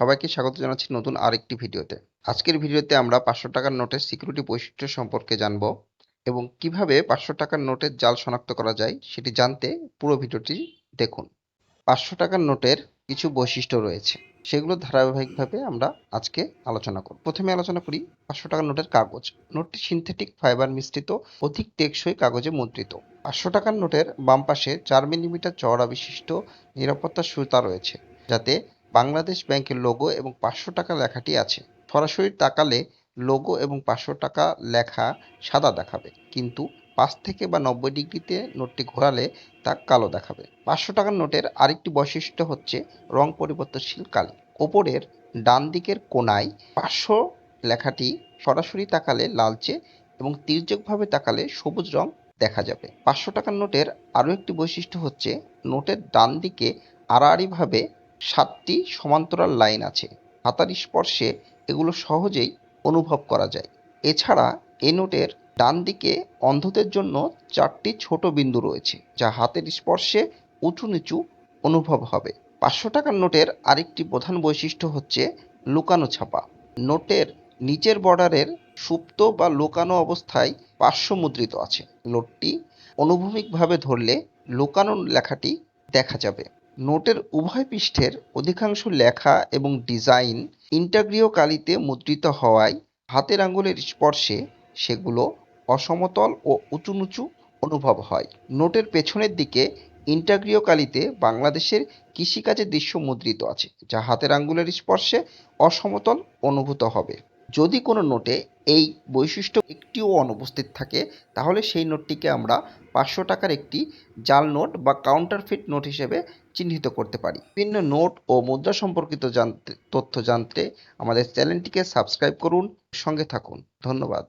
সবাইকে স্বাগত জানাচ্ছি নতুন আরেকটি ভিডিওতে। আজকের ভিডিওতে আমরা পাঁচশো টাকার নোটের সিকিউরিটি বৈশিষ্ট্য সম্পর্কে জানব এবং কীভাবে পাঁচশো টাকার নোটের জাল শনাক্ত করা যায় সেটি জানতে পুরো ভিডিওটি দেখুন। পাঁচশো টাকার নোটের কিছু বৈশিষ্ট্য রয়েছে, সেগুলো ধারাবাহিকভাবে আমরা আজকে আলোচনা করব। প্রথমে আলোচনা করি পাঁচশো টাকার নোটের কাগজ। নোটটি সিনথেটিক ফাইবার মিশ্রিত, অধিক টেকসই কাগজে মুদ্রিত। পাঁচশো টাকার নোটের বাম পাশে চার মিলিমিটার চওড়া বিশিষ্ট নিরাপত্তা সুতা রয়েছে, যাতে বাংলাদেশ ব্যাংকের লোগো এবং পাঁচশো টাকা লেখাটি আছে। সরাসরি তাকালে লোগো এবং পাঁচশো টাকা লেখা সাদা দেখাবে, কিন্তু পাঁচ থেকে বা নব্বই ডিগ্রিতে নোটটি ঘোরালে তা কালো দেখাবে। পাঁচশো টাকার নোটের আরেকটি বৈশিষ্ট্য হচ্ছে রং পরিবর্তনশীল কালি। ওপরের ডান দিকের কোনায় পাঁচশো লেখাটি সরাসরি তাকালে লালচে এবং তির্যকভাবে তাকালে সবুজ রং দেখা যাবে। পাঁচশো টাকার নোটের আরও একটি বৈশিষ্ট্য হচ্ছে নোটের ডান দিকে আড়াআড়িভাবে সাতটি সমান্তরাল লাইন আছে। হাতার স্পর্শে এগুলো সহজেই অনুভব করা যায়। এছাড়া এ নোটের ডান দিকে অন্ধদের জন্য চারটি ছোট বিন্দু রয়েছে, যা হাতের স্পর্শে উঁচু নিচু অনুভব হবে। পাঁচশো টাকার নোটের আরেকটি প্রধান বৈশিষ্ট্য হচ্ছে লুকানো ছাপা। নোটের নিচের বর্ডারের সুপ্ত বা লুকানো অবস্থায় পাঁচশো মুদ্রিত আছে। নোটটি অনুভূমিকভাবে ধরলে লুকানো লেখাটি দেখা যাবে। নোটের উভয় পৃষ্ঠের অধিকাংশ লেখা এবং ডিজাইন ইন্টাগ্রিয় কালিতে মুদ্রিত হওয়ায় হাতের আঙ্গুলের স্পর্শে সেগুলো অসমতল ও উঁচু নিচু অনুভব হয়। নোটের পেছনের দিকে ইন্টাগ্রিয় কালিতে বাংলাদেশের কৃষিকাজের দৃশ্য মুদ্রিত আছে, যা হাতের আঙ্গুলের স্পর্শে অসমতল অনুভূত হবে। যদি কোনো নোটে এই বৈশিষ্ট্য একটিও অনুপস্থিত থাকে, তাহলে সেই নোটটিকে আমরা পাঁচশো টাকার একটি জাল নোট বা কাউন্টারফিট নোট হিসেবে চিহ্নিত করতে পারি। বিভিন্ন নোট ও মুদ্রা সম্পর্কিত জানতে, তথ্য জানতে আমাদের চ্যানেলটিকে সাবস্ক্রাইব করুন, সঙ্গে থাকুন। ধন্যবাদ।